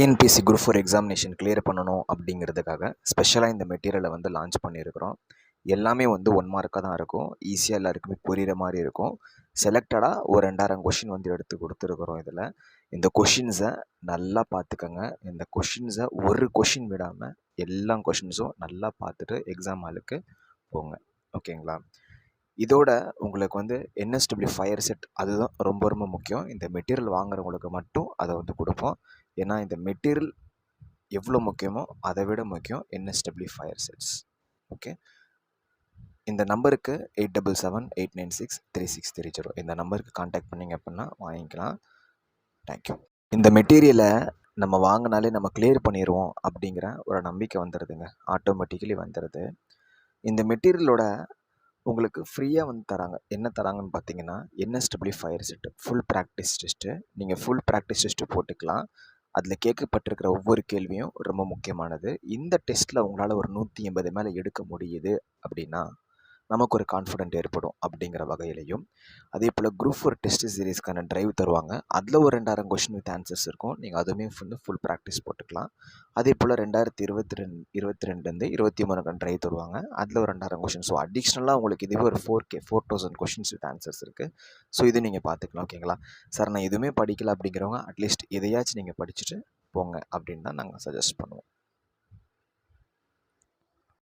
TNPSC group four examination clear பண்ணணும் அப்படிங்கிறதுக்காக ஸ்பெஷலாக இந்த மெட்டீரியலை வந்து லான்ச் பண்ணியிருக்கிறோம். எல்லாமே வந்து ஒன் மார்க்காக தான் இருக்கும். ஈஸியாக எல்லாருக்குமே புரிகிற மாதிரி இருக்கும். செலக்டடாக ஒரு ரெண்டாயிரம் கொஷின் வந்து எடுத்து கொடுத்துருக்குறோம் இதில். இந்த கொஷின்ஸை நல்லா பார்த்துக்கங்க. இந்த கொஷின்ஸை ஒரு கொஷின் விடாமல் எல்லா கொஷின்ஸும் நல்லா பார்த்துட்டு எக்ஸாம் ஹாலுக்கு போங்க. ஓகேங்களா இதோட உங்களுக்கு வந்து என்எஸ்டபிள்யூ ஃபயர் செட் அதுதான் ரொம்ப ரொம்ப முக்கியம். இந்த மெட்டீரியல் வாங்குறவங்களுக்கு மட்டும் அதை வந்து கொடுப்போம். ஏன்னா இந்த மெட்டீரியல் எவ்வளோ முக்கியமோ அதை விட முக்கியம் என்எஸ்டபிள்யூ ஃபயர் செட்ஸ் ஓகே இந்த நம்பருக்கு eight double seven eight nine six three six three zero இந்த நம்பருக்கு காண்டாக்ட் பண்ணிங்க அப்படின்னா வாங்கிக்கலாம். தேங்க்யூ இந்த மெட்டீரியலை நம்ம வாங்கினாலே நம்ம கிளியர் பண்ணிடுவோம் அப்படிங்கிற ஒரு நம்பிக்கை வந்துடுதுங்க ஆட்டோமேட்டிக்கலி வந்துடுது இந்த மெட்டீரியலோட உங்களுக்கு ஃப்ரீயாக வந்து தராங்க. என்ன தராங்கன்னு பார்த்தீங்கன்னா NSW fire set full practice test நீங்கள் ஃபுல் ப்ராக்டிஸ் டெஸ்ட்டு போட்டுக்கலாம். அதில் கேட்கப்பட்டிருக்கிற ஒவ்வொரு கேள்வியும் ரொம்ப முக்கியமானது. இந்த டெஸ்ட்டில் உங்களால் ஒரு நூற்றி எண்பது மேலே எடுக்க முடியுது அப்படின்னா நமக்கு ஒரு கான்ஃபிடென்ட் ஏற்படும் அப்படிங்கிற வகையிலையும். அதே போல் குரூப் ஃபோர் டெஸ்ட் சீரீஸ்க்கான ட்ரைவ் தருவாங்க. அதில் ஒரு ரெண்டாயிரம் கொஷின் வித் ஆன்சர்ஸ் இருக்கும். நீங்கள் அதுவுமே வந்து ஃபுல் ப்ராக்டிஸ் போட்டுக்கலாம். அதே போல் ரெண்டாயிரத்தி இருபத்தி ரெண்டு இருபத்தி ரெண்டுலேருந்து இருபத்தி மூணுக்கான ட்ரைவ் தருவாங்க. அதில் ஒரு ரெண்டாயிரம் கொஷின் ஸோ அடிஷ்னலாக உங்களுக்கு இதுவே ஒரு four K four thousand questions with answers இருக்குது ஸோ இது நீங்கள் பார்த்துக்கலாம். ஓகேங்களா சார் நான் எதுவுமே படிக்கல அப்படிங்கிறவங்க அட்லீஸ்ட் எதையாச்சும் நீங்கள் படிச்சுட்டு போங்க அப்படின்னு தான் நாங்கள் சஜஸ்ட் பண்ணுவோம்.